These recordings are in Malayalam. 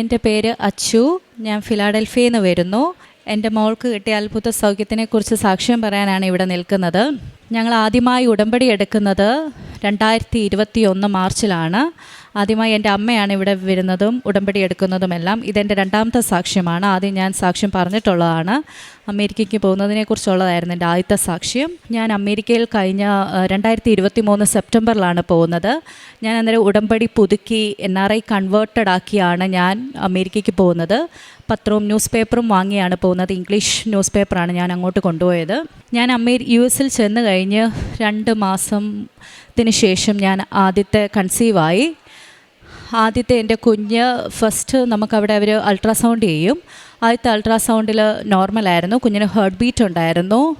എന്റെ പേര് അച്ചു. ഞാൻ ഫിലാഡൽഫിയിൽ നിന്ന് വരുന്നു. എന്റെ മോൾക്ക് കിട്ടിയ അത്ഭുത സൗഖ്യത്തിനെക്കുറിച്ച് സാക്ഷ്യം പറയാനാണ് ഇവിടെ നിൽക്കുന്നത്. ഞങ്ങൾ ആദ്യമായി ഉടമ്പടി എടുക്കുന്നത് രണ്ടായിരത്തി ഇരുപത്തി ഒന്ന് മാർച്ചിലാണ്. ആദ്യമായി എന്റെ അമ്മയാണ് ഇവിടെ വരുന്നതും ഉടമ്പടി എടുക്കുന്നതുമെല്ലാം ഇതെന്റെ രണ്ടാമത്തെ സാക്ഷ്യമാണ്. ആദ്യം ഞാൻ സാക്ഷ്യം പറഞ്ഞിട്ടുള്ളതാണ്. അമേരിക്കയ്ക്ക് പോകുന്നതിനെക്കുറിച്ചുള്ളതായിരുന്നു എന്റെ ആദ്യത്തെ സാക്ഷ്യം. ഞാൻ അമേരിക്കയിൽ കഴിഞ്ഞ രണ്ടായിരത്തി ഇരുപത്തി മൂന്ന് സെപ്റ്റംബറിലാണ് പോകുന്നത്. ഞാൻ അന്നേരം ഉടമ്പടി പുതുക്കി എൻ ആർ ഐ കൺവേർട്ടഡ് ആക്കിയാണ് ഞാൻ അമേരിക്കയ്ക്ക് പോകുന്നത്. പത്രവും ന്യൂസ് പേപ്പറും വാങ്ങിയാണ് പോകുന്നത്. ഇംഗ്ലീഷ് ന്യൂസ് പേപ്പറാണ് ഞാൻ അങ്ങോട്ട് കൊണ്ടുപോയത്. ഞാൻ അമേരി യു എസിൽ ചെന്ന് കഴിഞ്ഞ് രണ്ട് മാസത്തിന് ശേഷം ഞാൻ ആദ്യത്തെ കൺസീവായി. ആദ്യത്തെ എന്റെ കുഞ്ഞ് ഫസ്റ്റ് നമുക്കവിടെ അവർ അൾട്രാസൗണ്ട് ചെയ്യും. ആദ്യത്തെ അൾട്രാസൗണ്ടിൽ നോർമലായിരുന്നു കുഞ്ഞിന് ഹേർട്ട് ബീറ്റ് ഉണ്ടായിരുന്നു.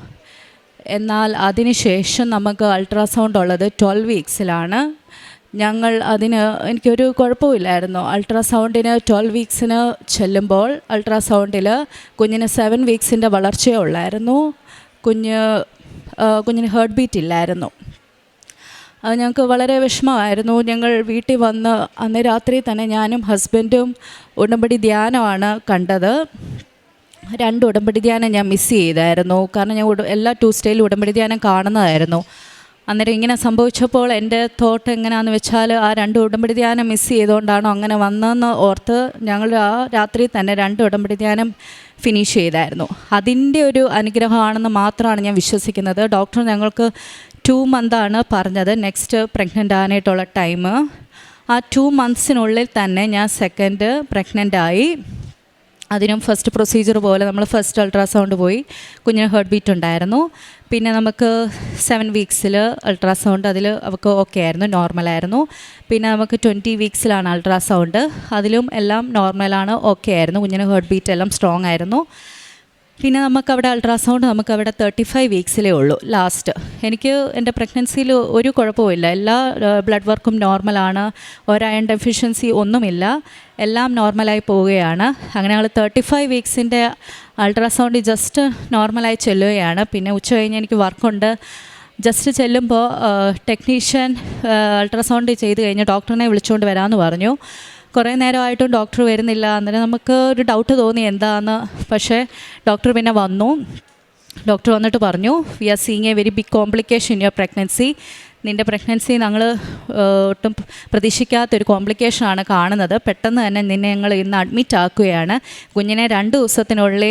എന്നാൽ അതിന് ശേഷം നമുക്ക് അൾട്രാസൗണ്ട് ഉള്ളത് ട്വൽവ് വീക്സിലാണ് ഞങ്ങൾ അതിന് എനിക്കൊരു കുഴപ്പമില്ലായിരുന്നു. അൾട്രാസൗണ്ടിന് ട്വൽവ് വീക്സിന് ചെല്ലുമ്പോൾ അൾട്രാസൗണ്ടിൽ കുഞ്ഞിന് സെവൻ വീക്സിന്റെ വളർച്ചയുള്ളായിരുന്നു കുഞ്ഞ് കുഞ്ഞിന് ഹേർട്ട് ബീറ്റ് ഇല്ലായിരുന്നു. ഞങ്ങൾക്ക് വളരെ വിഷമമായിരുന്നു. ഞങ്ങൾ വീട്ടിൽ വന്ന് അന്ന് രാത്രി തന്നെ ഞാനും ഹസ്ബൻഡും ഉടമ്പടി ധ്യാനമാണ് കണ്ടത്. രണ്ട് ഉടമ്പടി ധ്യാനം ഞാൻ മിസ് ചെയ്തായിരുന്നു. കാരണം ഞാൻ എല്ലാ ട്യൂസ്ഡേയിലും ഉടമ്പടി ധ്യാനം കാണുന്നതായിരുന്നു. അന്നേരം ഇങ്ങനെ സംഭവിച്ചപ്പോൾ എന്റെ തോട്ട് എങ്ങനെയാണെന്ന് വെച്ചാൽ ആ രണ്ട് ഉടമ്പടി ധ്യാനം മിസ് ചെയ്തുകൊണ്ടാണോ അങ്ങനെ വന്നതെന്ന് ഓർത്ത് ഞങ്ങൾ ആ രാത്രി തന്നെ രണ്ട് ഉടമ്പടി ധ്യാനം ഫിനിഷ് ചെയ്തായിരുന്നു. അതിന്റെ ഒരു അനുഗ്രഹമാണെന്ന് മാത്രമാണ് ഞാൻ വിശ്വസിക്കുന്നത്. ഡോക്ടർ ഞങ്ങൾക്ക് ടു മന്താണ് പറഞ്ഞത്. നെക്സ്റ്റ് പ്രഗ്നന്റ് ആകാനായിട്ടുള്ള ടൈം ആ ടു മന്ത്സിനുള്ളിൽ തന്നെ ഞാൻ സെക്കൻഡ് പ്രഗ്നന്റ് ആയി. അതിനും ഫസ്റ്റ് പ്രൊസീജിയർ പോലെ നമ്മൾ ഫസ്റ്റ് അൾട്രാസൗണ്ട് പോയി. കുഞ്ഞിന് ഹേർട്ട് ബീറ്റ് ഉണ്ടായിരുന്നു. പിന്നെ നമുക്ക് സെവൻ വീക്സിൽ അൾട്രാസൗണ്ട് അതിൽ അവൾക്ക് ഓക്കെ ആയിരുന്നു നോർമലായിരുന്നു പിന്നെ നമുക്ക് ട്വന്റി വീക്സിലാണ് അൾട്രാസൗണ്ട് അതിലും എല്ലാം നോർമലാണ് ഓക്കെ ആയിരുന്നു. കുഞ്ഞിന് ഹേർട്ട് ബീറ്റ് എല്ലാം സ്ട്രോങ് ആയിരുന്നു. പിന്നെ നമുക്കവിടെ അൾട്രാസൗണ്ട് നമുക്ക് അവിടെ തേർട്ടി ഫൈവ് വീക്സിലേ ഉള്ളൂ ലാസ്റ്റ് എനിക്ക് എന്റെ പ്രഗ്നൻസിയിൽ ഒരു കുഴപ്പമില്ല എല്ലാ ബ്ലഡ് വർക്കും നോർമലാണ് അയൺ ഡെഫിഷ്യൻസി ഒന്നുമില്ല. എല്ലാം നോർമലായി പോവുകയാണ്. അങ്ങനെ ഞങ്ങൾ തേർട്ടി ഫൈവ് വീക്സിന്റെ അൾട്രാസൗണ്ട് ജസ്റ്റ് നോർമലായി ചെല്ലുകയാണ്. പിന്നെ ഉച്ച കഴിഞ്ഞ് എനിക്ക് വർക്കുണ്ട് ജസ്റ്റ് ചെല്ലുമ്പോൾ ടെക്നീഷ്യൻ അൾട്രാസൗണ്ട് ചെയ്ത് കഴിഞ്ഞ് ഡോക്ടറിനെ വിളിച്ചുകൊണ്ട് വരാമെന്ന് പറഞ്ഞു. കുറേ നേരമായിട്ടും ഡോക്ടർ വരുന്നില്ല. അന്നേരം നമുക്ക് ഒരു ഡൗട്ട് തോന്നി എന്താന്ന്? പക്ഷേ ഡോക്ടർ പിന്നെ വന്നു. ഡോക്ടർ വന്നിട്ട് പറഞ്ഞു we are seeing a very big complication your pregnancy നിന്റെ പ്രഗ്നൻസി ഞങ്ങൾ ഒട്ടും പ്രതീക്ഷിക്കാത്തൊരു കോംപ്ലിക്കേഷനാണ് കാണുന്നത്. പെട്ടെന്ന് തന്നെ നിന്നെ ഞങ്ങൾ ഇന്ന് അഡ്മിറ്റ് ആക്കുകയാണ്. കുഞ്ഞിനെ രണ്ട് ദിവസത്തിനുള്ളിൽ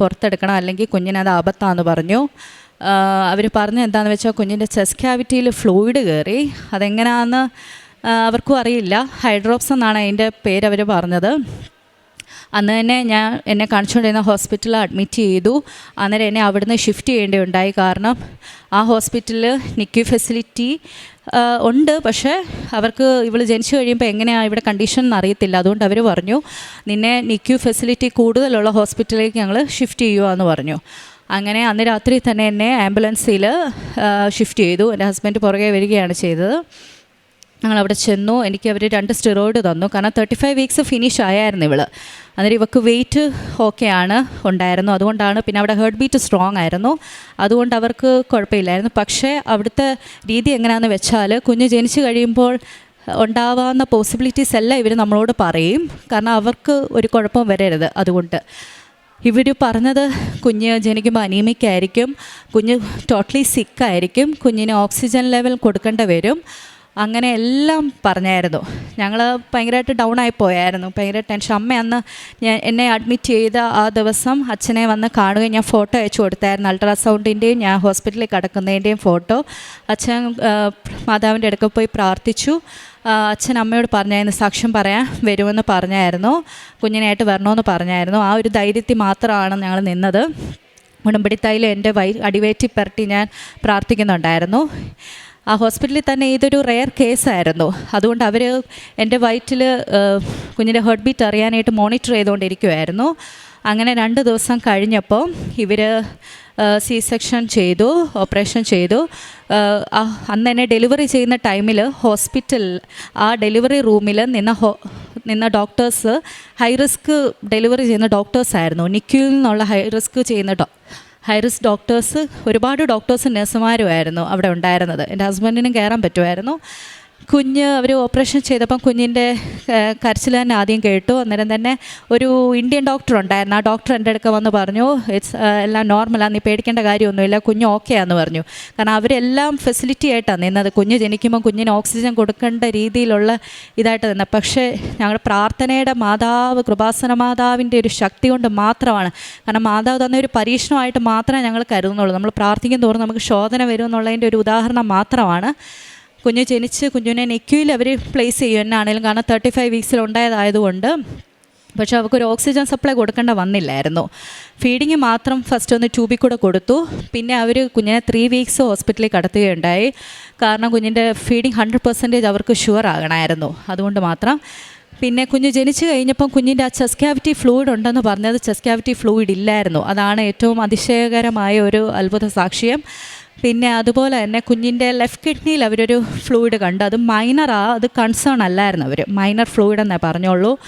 പുറത്തെടുക്കണം. അല്ലെങ്കിൽ കുഞ്ഞിനെ അത് ആപത്താന്ന് പറഞ്ഞു. അവർ പറഞ്ഞു എന്താണെന്ന് വെച്ചാൽ കുഞ്ഞിന്റെ ചെസ്റ്റ് ക്യാവിറ്റിയിൽ ഫ്ലൂയിഡ് കയറി അതെങ്ങനെയാണെന്ന് അവർക്കും അറിയില്ല. ഹൈഡ്രോപ്സ് എന്നാണ് അതിന്റെ പേര് അവർ പറഞ്ഞത്. അന്ന് തന്നെ ഞാൻ എന്നെ കാണിച്ചുകൊണ്ടിരുന്ന ഹോസ്പിറ്റലിൽ അഡ്മിറ്റ് ചെയ്തു. അന്നേരം എന്നെ അവിടുന്ന് ഷിഫ്റ്റ് ചെയ്യേണ്ടിയുണ്ടായി കാരണം ആ ഹോസ്പിറ്റലിൽ നിക്യു ഫെസിലിറ്റി ഉണ്ട്. പക്ഷേ അവർക്ക് ഇവൾ ജനിച്ചു കഴിയുമ്പോൾ എങ്ങനെയാണ് ഇവിടെ കണ്ടീഷൻ എന്ന് അറിയത്തില്ല. അതുകൊണ്ട് അവർ പറഞ്ഞു നിന്നെ നിക്യു ഫെസിലിറ്റി കൂടുതലുള്ള ഹോസ്പിറ്റലിലേക്ക് ഞങ്ങൾ ഷിഫ്റ്റ് ചെയ്യുകയെന്ന് പറഞ്ഞു. അങ്ങനെ അന്ന് രാത്രി തന്നെ എന്നെ ആംബുലൻസിൽ ഷിഫ്റ്റ് ചെയ്തു. എന്റെ ഹസ്ബൻഡ് പുറകെ വരികയാണ് ചെയ്തത്. ഞങ്ങൾ അവിടെ ചെന്നു. എനിക്ക് അവർ രണ്ട് സ്റ്റിറോയിഡ് തന്നു. കാരണം തേർട്ടി ഫൈവ് വീക്സ് ഫിനിഷ് ആയായിരുന്നു ഇവൾ. അന്നേരം ഇവക്ക് വെയിറ്റ് ഓക്കെ ആണ് ഉണ്ടായിരുന്നു. അതുകൊണ്ടാണ് പിന്നെ അവിടെ ഹേർട്ട് ബീറ്റ് സ്ട്രോങ് ആയിരുന്നു. അതുകൊണ്ട് അവർക്ക് കുഴപ്പമില്ലായിരുന്നു. പക്ഷേ അവിടുത്തെ രീതി എങ്ങനെയാണെന്ന് വെച്ചാൽ കുഞ്ഞ് ജനിച്ചു കഴിയുമ്പോൾ ഉണ്ടാവാവുന്ന പോസിബിലിറ്റീസ് എല്ലാം ഇവർ നമ്മളോട് പറയും. കാരണം അവർക്ക് ഒരു കുഴപ്പം വരരുത് അതുകൊണ്ട്. ഇവർ പറഞ്ഞത് കുഞ്ഞ് ജനിക്കുമ്പോൾ അനീമിക്കായിരിക്കും കുഞ്ഞ് ടോട്ടലി സിക്കായിരിക്കും കുഞ്ഞിന് ഓക്സിജൻ ലെവൽ കൊടുക്കേണ്ടി വരും. അങ്ങനെ എല്ലാം പറഞ്ഞായിരുന്നു. ഞങ്ങൾ ഭയങ്കരമായിട്ട് ഡൗൺ ആയി പോയായിരുന്നു. ഭയങ്കര ടെൻഷൻ അമ്മ അന്ന് ഞാൻ എന്നെ അഡ്മിറ്റ് ചെയ്ത ആ ദിവസം അച്ഛനെ വന്ന് കാണുകയും ഞാൻ ഫോട്ടോ അയച്ചു കൊടുത്തായിരുന്നു. അൾട്രാസൗണ്ടിന്റെയും ഞാൻ ഹോസ്പിറ്റലിൽ കിടക്കുന്നതിന്റെയും ഫോട്ടോ അച്ഛൻ മാതാവിന്റെ അടുക്ക പോയി പ്രാർത്ഥിച്ചു. അച്ഛൻ അമ്മയോട് പറഞ്ഞായിരുന്നു സാക്ഷ്യം പറയാൻ വരുമെന്ന് പറഞ്ഞായിരുന്നു. കുഞ്ഞിനായിട്ട് വരണമെന്ന് പറഞ്ഞായിരുന്നു. ആ ഒരു ധൈര്യത്തിൽ മാത്രമാണ് ഞങ്ങൾ നിന്നത്. ഉടമ്പടിത്തായിൽ എന്റെ വൈ അടിവേറ്റി പെരട്ടി ഞാൻ പ്രാർത്ഥിക്കുന്നുണ്ടായിരുന്നു. ആ ഹോസ്പിറ്റലിൽ തന്നെ ഇതൊരു റെയർ കേസായിരുന്നു അതുകൊണ്ട് അവർ എന്റെ വയറ്റിൽ കുഞ്ഞിന്റെ ഹെർട്ട് ബീറ്റ് അറിയാനായിട്ട് മോണിറ്റർ ചെയ്തുകൊണ്ടിരിക്കുമായിരുന്നു അങ്ങനെ രണ്ട് ദിവസം കഴിഞ്ഞപ്പോൾ ഇവർ സി സെക്ഷൻ ചെയ്തു ഓപ്പറേഷൻ ചെയ്തു. അന്ന് എന്നെ ഡെലിവറി ചെയ്യുന്ന ടൈമിൽ ഹോസ്പിറ്റൽ ആ ഡെലിവറി റൂമിൽ നിന്ന ഹോ നിന്ന ഡോക്ടേഴ്സ് ഹൈ റിസ്ക് ഡെലിവറി ചെയ്യുന്ന ഡോക്ടേഴ്സായിരുന്നു നിക്യൂയിൽ നിന്നുള്ള ഹൈ റിസ്ക് ചെയ്യുന്ന ഡോ ഹൈ റിസ്ക് ഡോക്ടേഴ്സ് ഒരുപാട് ഡോക്ടേഴ്സും നഴ്സുമാരുമായിരുന്നു അവിടെ ഉണ്ടായിരുന്നത്. എന്റെ ഹസ്ബൻഡിനും കയറാൻ പറ്റുമായിരുന്നു. കുഞ്ഞ് അവർ ഓപ്പറേഷൻ ചെയ്തപ്പം കുഞ്ഞിന്റെ കരച്ചിൽ തന്നെ ആദ്യം കേട്ടു. അന്നേരം തന്നെ ഒരു ഇന്ത്യൻ ഡോക്ടർ ഉണ്ടായിരുന്നു. ആ ഡോക്ടർ എന്റെ അടുക്ക വന്ന് പറഞ്ഞു ഇറ്റ്സ് എല്ലാം നോർമലാണ് നീ പേടിക്കേണ്ട കാര്യമൊന്നുമില്ല കുഞ്ഞ് ഓക്കെ ആണെന്ന് പറഞ്ഞു. കാരണം അവരെല്ലാം ഫെസിലിറ്റി ആയിട്ടാണ് നിന്നത്. കുഞ്ഞ് ജനിക്കുമ്പോൾ കുഞ്ഞിന് ഓക്സിജൻ കൊടുക്കേണ്ട രീതിയിലുള്ള ഇതായിട്ട് നിന്നത്. പക്ഷേ ഞങ്ങളുടെ പ്രാർത്ഥനയുടെ മാതാവ് കൃപാസന മാതാവിന്റെ ഒരു ശക്തി കൊണ്ട് മാത്രമാണ്. കാരണം മാതാവ് തന്ന ഒരു പരീക്ഷണമായിട്ട് മാത്രമേ ഞങ്ങൾ കരുതുന്നുള്ളൂ. നമ്മൾ പ്രാർത്ഥിക്കും തോറും നമുക്ക് ശോധന വരും എന്നുള്ളതിന്റെ ഒരു ഉദാഹരണം മാത്രമാണ്. കുഞ്ഞ് ജനിച്ച് കുഞ്ഞിനെ നെക്യൂയിൽ അവർ പ്ലേസ് ചെയ്യും. എന്നാണേലും കാരണം തേർട്ടി ഫൈവ് വീക്സിൽ ഉണ്ടായതായതുകൊണ്ട്. പക്ഷേ അവർക്കൊരു ഓക്സിജൻ സപ്ലൈ കൊടുക്കേണ്ട വന്നില്ലായിരുന്നു. ഫീഡിങ് മാത്രം ഫസ്റ്റ് ഒന്ന് ട്യൂബിൽ കൂടെ കൊടുത്തു. പിന്നെ അവർ കുഞ്ഞിനെ ത്രീ വീക്സ് ഹോസ്പിറ്റലിൽ കടത്തുകയുണ്ടായി. കാരണം കുഞ്ഞിന്റെ ഫീഡിങ് ഹൺഡ്രഡ് പെർസെന്റേജ് അവർക്ക് ഷുവർ ആകണമായിരുന്നു. അതുകൊണ്ട് മാത്രം. പിന്നെ കുഞ്ഞ് ജനിച്ചു കഴിഞ്ഞപ്പം കുഞ്ഞിന്റെ ആ ചെസ് ക്യാവിറ്റി ഫ്ലൂയിഡ് ഉണ്ടെന്ന് പറഞ്ഞത് ചെസ് ക്യാവിറ്റി ഫ്ലൂയിഡ് ഇല്ലായിരുന്നു. അതാണ് ഏറ്റവും അതിശയകരമായ ഒരു അത്ഭുത സാക്ഷ്യം. പിന്നെ അതുപോലെ തന്നെ കുഞ്ഞിന്റെ ലെഫ്റ്റ് കിഡ്നിയിൽ അവരൊരു ഫ്ലൂയിഡ് കണ്ടു. അത് മൈനറാ അത് കൺസേൺ അല്ലായിരുന്നു അവർ മൈനർ ഫ്ലൂയിഡ് എന്നേ പറഞ്ഞോളൂ.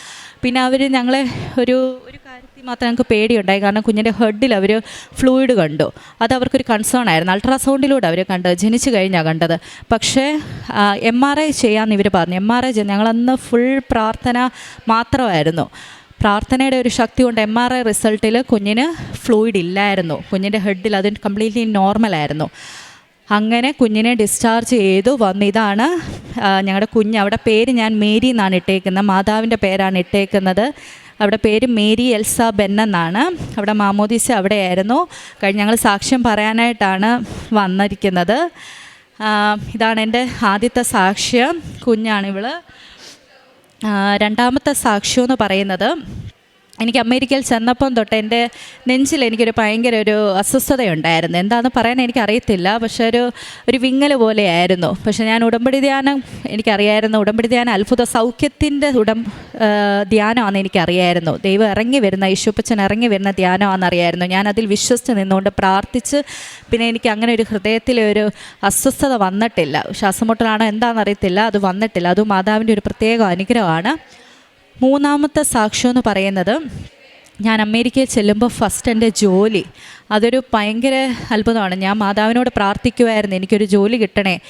പിന്നെ അവർ ഞങ്ങളെ ഒരു ഒരു കാര്യത്തിൽ മാത്രം ഞങ്ങൾക്ക് പേടിയുണ്ടായി. കാരണം കുഞ്ഞിന്റെ ഹെഡിൽ അവർ ഫ്ലൂയിഡ് കണ്ടു. അത് അവർക്കൊരു കൺസേൺ ആയിരുന്നു. അൾട്രാസൗണ്ടിലൂടെ അവർ കണ്ടത്. ജനിച്ചു കഴിഞ്ഞാണ് കണ്ടത്. പക്ഷേ എം ആർ ഐ ചെയ്യാമെന്ന് ഇവർ പറഞ്ഞു. എം ആർ ഐ ഞങ്ങളന്ന് ഫുൾ പ്രാർത്ഥന മാത്രമായിരുന്നു. പ്രാർത്ഥനയുടെ ഒരു ശക്തി കൊണ്ട് എം ആർ ഐ റിസൾട്ടിൽ കുഞ്ഞിന് ഫ്ലൂയിഡ് ഇല്ലായിരുന്നു. കുഞ്ഞിന്റെ ഹെഡിൽ അത് കംപ്ലീറ്റ്ലി നോർമലായിരുന്നു അങ്ങനെ കുഞ്ഞിനെ ഡിസ്ചാർജ് ചെയ്തു. വന്ന് ഇതാണ് ഞങ്ങളുടെ കുഞ്ഞ്. അവിടെ പേര് ഞാൻ മേരി എന്നാണ് ഇട്ടേക്കുന്നത്. മാതാവിന്റെ പേരാണ് ഇട്ടേക്കുന്നത്. അവിടെ പേര് മേരി എൽസ ബെന്നെന്നാണ് അവിടെ മാമോദീസ അവിടെയായിരുന്നു. കഴിഞ്ഞ് ഞങ്ങൾ സാക്ഷ്യം പറയാനായിട്ടാണ് വന്നിരിക്കുന്നത്. ഇതാണ് എന്റെ ആദ്യത്തെ സാക്ഷ്യം. കുഞ്ഞാണിവൾ. രണ്ടാമത്തെ സാക്ഷ്യം എന്ന് പറയുന്നത് എനിക്ക് അമേരിക്കയിൽ ചെന്നപ്പം തൊട്ട് എന്റെ നെഞ്ചിൽ എനിക്കൊരു ഭയങ്കര ഒരു അസ്വസ്ഥതയുണ്ടായിരുന്നു. എന്താണെന്ന് പറയാൻ എനിക്കറിയത്തില്ല. പക്ഷെ ഒരു ഒരു വിങ്ങൽ പോലെയായിരുന്നു. പക്ഷെ ഞാൻ ഉടമ്പടി ധ്യാനം എനിക്കറിയായിരുന്നു. ഉടമ്പടി ധ്യാനം അത്ഭുത സൗഖ്യത്തിന്റെ ഉടം ധ്യാനമാണെന്ന് എനിക്കറിയായിരുന്നു. ദൈവം ഇറങ്ങി വരുന്ന യേശുപ്പച്ചൻ ഇറങ്ങി വരുന്ന ധ്യാനമാണെന്ന് അറിയായിരുന്നു. ഞാൻ അതിൽ വിശ്വസിച്ച് നിന്നുകൊണ്ട് പ്രാർത്ഥിച്ച് പിന്നെ എനിക്ക് അങ്ങനെ ഒരു ഹൃദയത്തിലെ ഒരു അസ്വസ്ഥത വന്നിട്ടില്ല. എന്താണെന്ന് അറിയത്തില്ല അത് വന്നിട്ടില്ല. അത് മാതാവിന്റെ ഒരു പ്രത്യേക അനുഗ്രഹമാണ്. മൂന്നാമത്തെ സാക്ഷ്യം എന്ന് പറയുന്നത് ഞാൻ അമേരിക്കയിൽ ചെല്ലുമ്പോൾ ഫസ്റ്റ് എന്റെ ജോലി അതൊരു ഭയങ്കര അത്ഭുതമാണ്. ഞാൻ മാതാവിനോട് പ്രാർത്ഥിക്കുമായിരുന്നു എനിക്കൊരു ജോലി കിട്ടണേ.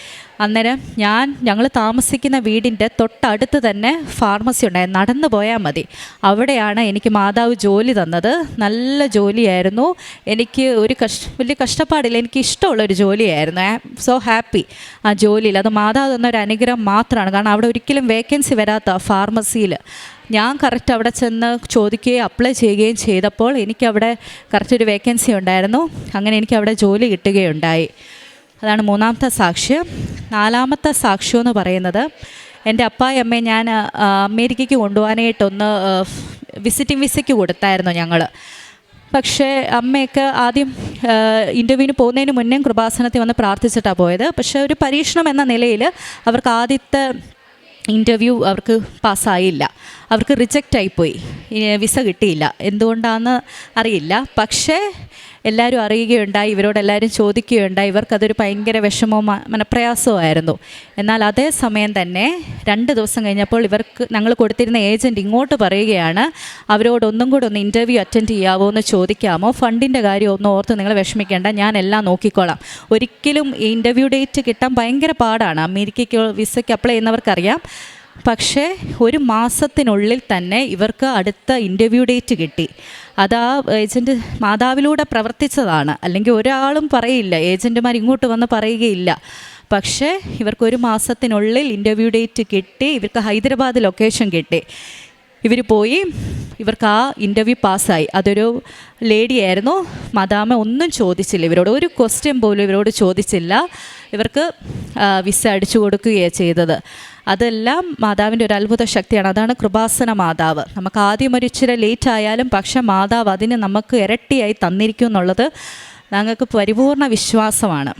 അന്നേരം ഞാൻ ഞങ്ങൾ താമസിക്കുന്ന വീടിന്റെ തൊട്ടടുത്ത് തന്നെ ഫാർമസി ഉണ്ടായി നടന്നു പോയാൽ മതി. അവിടെയാണ് എനിക്ക് മാതാവ് ജോലി തന്നത്. നല്ല ജോലിയായിരുന്നു. എനിക്ക് ഒരു കഷ്ട വലിയ കഷ്ടപ്പാടില്ല. എനിക്ക് ഇഷ്ടമുള്ളൊരു ജോലിയായിരുന്നു. ഐ ആം സോ ഹാപ്പി ആ ജോലിയിൽ. അത് മാതാവ് തന്ന ഒരു അനുഗ്രഹം മാത്രമാണ്. കാരണം അവിടെ ഒരിക്കലും വേക്കൻസി വരാത്ത ഫാർമസിയിൽ ഞാൻ കറക്റ്റ് അവിടെ ചെന്ന് ചോദിക്കുകയും അപ്ലൈ ചെയ്യുകയും ചെയ്തപ്പോൾ എനിക്കവിടെ കറക്റ്റ് ഒരു വേക്കൻസി ഉണ്ടായിരുന്നു. അങ്ങനെ എനിക്ക് അവിടെ ജോലി കിട്ടുകയുണ്ടായി. അതാണ് മൂന്നാമത്തെ സാക്ഷ്യം. നാലാമത്തെ സാക്ഷ്യം എന്ന് പറയുന്നത് എന്റെ അപ്പായും അമ്മയെ ഞാൻ അമേരിക്കയ്ക്ക് കൊണ്ടുപോകാനായിട്ടൊന്ന് വിസിറ്റിംഗ് വിസയ്ക്ക് കൊടുത്തായിരുന്നു ഞങ്ങൾ പക്ഷേ അമ്മയൊക്കെ ആദ്യം ഇന്റർവ്യൂവിന് പോകുന്നതിന് മുന്നേ കൃപാസനത്തിൽ വന്ന് പ്രാർത്ഥിച്ചിട്ടാണ് പോയത്. പക്ഷേ ഒരു പരീക്ഷണം എന്ന നിലയിൽ അവർക്ക് ആദ്യത്തെ ഇന്റർവ്യൂ അവർക്ക് പാസ്സായില്ല. അവർക്ക് റിജക്റ്റ് ആയിപ്പോയി വിസ കിട്ടിയില്ല. എന്തുകൊണ്ടാണെന്ന് അറിയില്ല. പക്ഷേ എല്ലാവരും അറിയുകയുണ്ടായി ഇവരോടെല്ലാവരും ചോദിക്കുകയുണ്ടായി. ഇവർക്കതൊരു ഭയങ്കര വിഷമവും മനപ്രയാസവുമായിരുന്നു എന്നാൽ അതേ സമയം തന്നെ രണ്ട് ദിവസം കഴിഞ്ഞപ്പോൾ ഇവർക്ക് ഞങ്ങൾ കൊടുത്തിരുന്ന ഏജന്റ് ഇങ്ങോട്ട് പറയുകയാണ് അവരോടൊന്നും കൂടെ ഒന്ന് ഇന്റർവ്യൂ അറ്റൻഡ് ചെയ്യാവോ എന്ന് ചോദിക്കാമോ ഫണ്ടിന്റെ കാര്യം ഒന്നും ഓർത്ത് നിങ്ങൾ വിഷമിക്കേണ്ട ഞാൻ എല്ലാം നോക്കിക്കോളാം. ഒരിക്കലും ഇന്റർവ്യൂ ഡേറ്റ് കിട്ടാൻ ഭയങ്കര പാടാണ്. അമേരിക്കയ്ക്ക് വിസയ്ക്ക് അപ്ലൈ ചെയ്യുന്നവർക്കറിയാം. പക്ഷേ ഒരു മാസത്തിനുള്ളിൽ തന്നെ ഇവർക്ക് അടുത്ത ഇന്റർവ്യൂ ഡേറ്റ് കിട്ടി. അത് ആ ഏജന്റ് മാതാവിലൂടെ പ്രവർത്തിച്ചതാണ്. അല്ലെങ്കിൽ ഒരാളും പറയില്ല. ഏജന്റുമാർ ഇങ്ങോട്ട് വന്ന് പറയുകയില്ല. പക്ഷേ ഇവർക്ക് ഒരു മാസത്തിനുള്ളിൽ ഇന്റർവ്യൂ ഡേറ്റ് കിട്ടി. ഇവർക്ക് ഹൈദരാബാദ് ലൊക്കേഷൻ കിട്ടി. ഇവർ പോയി ഇവർക്ക് ആ ഇന്റർവ്യൂ പാസ്സായി അതൊരു ലേഡിയായിരുന്നു മദാമ ഒന്നും ചോദിച്ചില്ല. ഇവരോട് ഒരു ക്വസ്റ്റ്യൻ പോലും ഇവരോട് ചോദിച്ചില്ല. ഇവർക്ക് വിസ അടിച്ചു കൊടുക്കുകയാണ് ചെയ്തത്. അതെല്ലാം മാതാവിന്റെ ഒരു അത്ഭുത ശക്തിയാണ്. അതാണ് കൃപാസന മാതാവ്. നമുക്ക് ആദ്യം ഒരിച്ചിരി ലേറ്റ് ആയാലും പക്ഷേ മാതാവ് അതിന് നമുക്ക് ഇരട്ടിയായി തന്നിരിക്കും എന്നുള്ളത് ഞങ്ങൾക്ക് പരിപൂർണ വിശ്വാസമാണ്.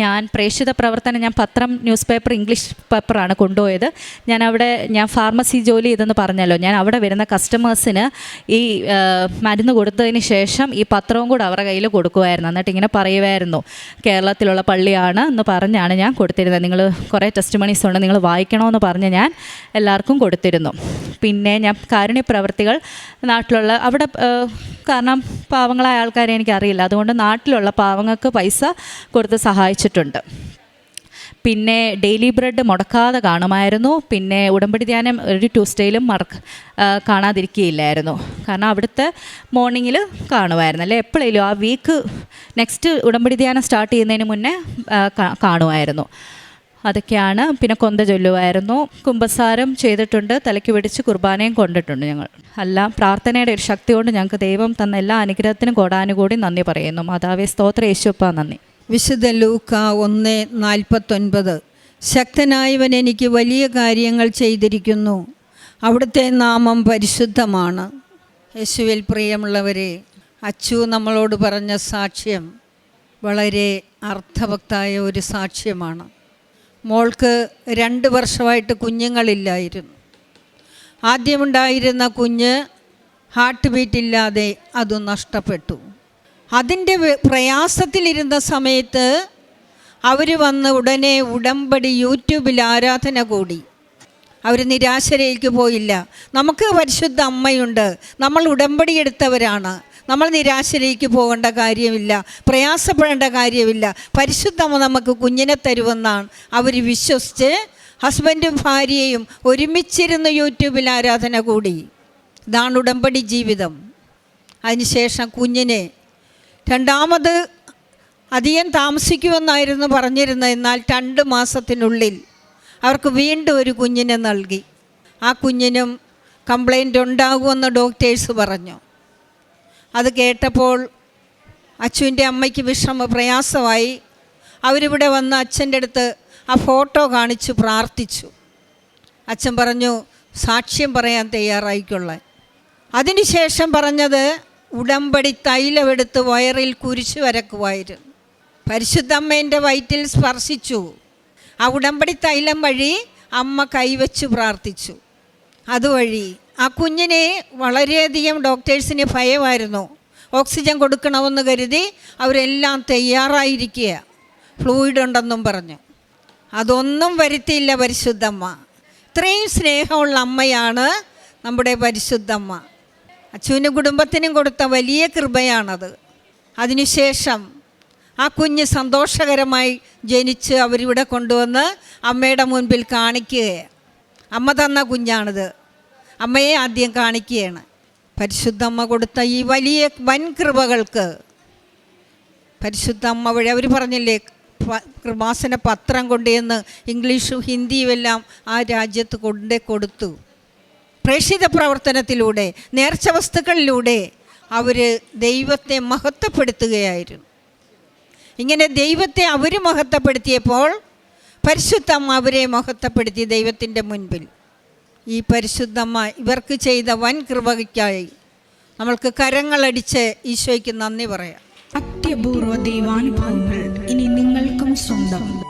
ഞാൻ പ്രേക്ഷിത പ്രവർത്തനം ഞാൻ പത്രം ന്യൂസ് പേപ്പർ ഇംഗ്ലീഷ് പേപ്പറാണ് കൊണ്ടുപോയത്. ഞാൻ അവിടെ ഞാൻ ഫാർമസി ജോലി ചെയ്തെന്ന് പറഞ്ഞല്ലോ. ഞാൻ അവിടെ വരുന്ന കസ്റ്റമേഴ്സിന് ഈ മരുന്ന് കൊടുത്തതിന് ശേഷം ഈ പത്രവും കൂടെ അവരുടെ കയ്യിൽ കൊടുക്കുമായിരുന്നു എന്നിട്ട് ഇങ്ങനെ പറയുമായിരുന്നു കേരളത്തിലുള്ള പള്ളിയാണ് എന്ന് പറഞ്ഞാണ് ഞാൻ കൊടുത്തിരുന്നത്. നിങ്ങൾ കുറേ ടെസ്റ്റ് മണീസ് ഉണ്ട് നിങ്ങൾ വായിക്കണമെന്ന് പറഞ്ഞ് ഞാൻ എല്ലാവർക്കും കൊടുത്തിരുന്നു. പിന്നെ ഞാൻ കാരുണ്യ പ്രവർത്തികൾ നാട്ടിലുള്ള അവിടെ കാരണം പാവങ്ങളായ ആൾക്കാരെ എനിക്കറിയില്ല. അതുകൊണ്ട് നാട്ടിലുള്ള പാവങ്ങൾക്ക് പൈസ കൊടുത്ത് സഹായിച്ചിട്ടുണ്ട് പിന്നെ ഡെയിലി ബ്രെഡ് മുടക്കാതെ കാണുമായിരുന്നു. പിന്നെ ഉടമ്പടി ധ്യാനം ഒരു ട്യൂസ്ഡേയിലും മറക്ക കാണാതിരിക്കുകയില്ലായിരുന്നു. കാരണം അവിടുത്തെ മോർണിംഗിൽ കാണുമായിരുന്നു. അല്ലേ? എപ്പോഴേലും ആ വീക്ക് നെക്സ്റ്റ് ഉടമ്പടി ധ്യാനം സ്റ്റാർട്ട് ചെയ്യുന്നതിന് മുന്നേ കാണുമായിരുന്നു. അതൊക്കെയാണ്. പിന്നെ കൊന്ത ചൊല്ലുമായിരുന്നു. കുമ്പസാരം ചെയ്തിട്ടുണ്ട്. തലയ്ക്ക് പിടിച്ച് കുർബാനയും കൊണ്ടിട്ടുണ്ട് ഞങ്ങൾ. അല്ല പ്രാർത്ഥനയുടെ ഒരു ശക്തി കൊണ്ട് ഞങ്ങൾക്ക് ദൈവം തന്ന എല്ലാ അനുഗ്രഹത്തിനും കോടാനുകൂടി നന്ദി പറയുന്നു. മാതാവേ സ്തോത്ര യേശുപ്പ നന്ദി. വിശുദ്ധ ലൂക്ക ഒന്ന് നാൽപ്പത്തൊൻപത്. ശക്തനായവൻ എനിക്ക് വലിയ കാര്യങ്ങൾ ചെയ്തിരിക്കുന്നു. അവിടുത്തെ നാമം പരിശുദ്ധമാണ്. യേശുവിൽ പ്രിയമുള്ളവരെ അച്ചു നമ്മളോട് പറഞ്ഞ സാക്ഷ്യം വളരെ അർത്ഥവത്തായ ഒരു സാക്ഷ്യമാണ്. മോൾക്ക് രണ്ട് വർഷമായിട്ട് കുഞ്ഞുങ്ങളില്ലായിരുന്നു. ആദ്യമുണ്ടായിരുന്ന കുഞ്ഞ് ഹാർട്ട് ബീറ്റ് ഇല്ലാതെ അത് നഷ്ടപ്പെട്ടു. അതിന്റെ പ്രയാസത്തിലിരുന്ന സമയത്ത് അവർ വന്ന് ഉടനെ ഉടമ്പടി യൂട്യൂബിൽ ആരാധന കൂടി. അവർ നിരാശരയിലേക്ക് പോയില്ല. നമുക്ക് പരിശുദ്ധ അമ്മയുണ്ട്. നമ്മൾ ഉടമ്പടി എടുത്തവരാണ്. നമ്മൾ നിരാശരയിലേക്ക് പോകേണ്ട കാര്യമില്ല. പ്രയാസപ്പെടേണ്ട കാര്യമില്ല. പരിശുദ്ധമ്മ നമുക്ക് കുഞ്ഞിനെ തരുമെന്നാണ് അവർ വിശ്വസിച്ച് ഹസ്ബൻഡും ഭാര്യയും ഒരുമിച്ചിരുന്ന് യൂട്യൂബിൽ ആരാധന കൂടി. ഇതാണ് ഉടമ്പടി ജീവിതം. അതിനുശേഷം കുഞ്ഞിനെ രണ്ടാമത് അധികം താമസിക്കുമെന്നായിരുന്നു പറഞ്ഞിരുന്നത്. എന്നാൽ രണ്ട് മാസത്തിനുള്ളിൽ അവർക്ക് വീണ്ടും ഒരു കുഞ്ഞിനെ നൽകി. ആ കുഞ്ഞിനും കംപ്ലൈന്റ് ഉണ്ടാകുമെന്ന് ഡോക്ടേഴ്സ് പറഞ്ഞു. അത് കേട്ടപ്പോൾ അച്ചുവിന്റെ അമ്മയ്ക്ക് വിഷമ പ്രയാസമായി. അവരിവിടെ വന്ന് അച്ഛന്റെ അടുത്ത് ആ ഫോട്ടോ കാണിച്ച് പ്രാർത്ഥിച്ചു. അച്ഛൻ പറഞ്ഞു സാക്ഷ്യം പറയാൻ തയ്യാറായിക്കൊള്ളാൻ. അതിനുശേഷം പറഞ്ഞത് ഉടമ്പടി തൈലമെടുത്ത് വയറിൽ കുരിശു വരക്കുമായിരുന്നു പരിശുദ്ധമ്മേന്റെ വയറ്റിൽ സ്പർശിച്ചു. ആ ഉടമ്പടി തൈലം വഴി അമ്മ കൈവച്ചു പ്രാർത്ഥിച്ചു. അതുവഴി ആ കുഞ്ഞിനെ വളരെയധികം ഡോക്ടേഴ്സിന് ഭയമായിരുന്നു. ഓക്സിജൻ കൊടുക്കണമെന്ന് കരുതി അവരെല്ലാം തയ്യാറായിരിക്കുക. ഫ്ലൂയിഡ് ഉണ്ടെന്നും പറഞ്ഞു. അതൊന്നും വരുത്തിയില്ല പരിശുദ്ധമ്മ. ഇത്രയും സ്നേഹമുള്ള അമ്മയാണ് നമ്മുടെ പരിശുദ്ധമ്മ. അച്ഛനും കുടുംബത്തിനും കൊടുത്ത വലിയ കൃപയാണത്. അതിനുശേഷം ആ കുഞ്ഞ് സന്തോഷകരമായി ജനിച്ച് അവരിവിടെ കൊണ്ടുവന്ന് അമ്മയുടെ മുൻപിൽ കാണിക്കുകയാണ്. അമ്മ തന്ന കുഞ്ഞാണിത്. അമ്മയെ ആദ്യം കാണിക്കുകയാണ്. പരിശുദ്ധമ്മ കൊടുത്ത ഈ വലിയ വൻ കൃപകൾക്ക് പരിശുദ്ധ അമ്മ വഴി അവർ പറഞ്ഞില്ലേ കൃപാസന പത്രം കൊണ്ടുവന്ന് ഇംഗ്ലീഷും ഹിന്ദിയും എല്ലാം ആ രാജ്യത്ത് കൊണ്ടേ കൊടുത്തു. പ്രേക്ഷിത പ്രവർത്തനത്തിലൂടെ നേർച്ച വസ്തുക്കളിലൂടെ അവർ ദൈവത്തെ മഹത്വപ്പെടുത്തുകയായിരുന്നു. ഇങ്ങനെ ദൈവത്തെ അവർ മഹത്വപ്പെടുത്തിയപ്പോൾ പരിശുദ്ധം അവരെ മഹത്വപ്പെടുത്തി ദൈവത്തിന്റെ മുൻപിൽ. ഈ പരിശുദ്ധമ്മ ഇവർക്ക് ചെയ്ത വൻ കൃപയ്ക്കായി നമ്മൾക്ക് കരങ്ങളടിച്ച് ഈശോയ്ക്ക് നന്ദി പറയാം. അത്യപൂർവ ദൈവാനുഭവങ്ങൾ ഇനി നിങ്ങൾക്കും സ്വന്തം.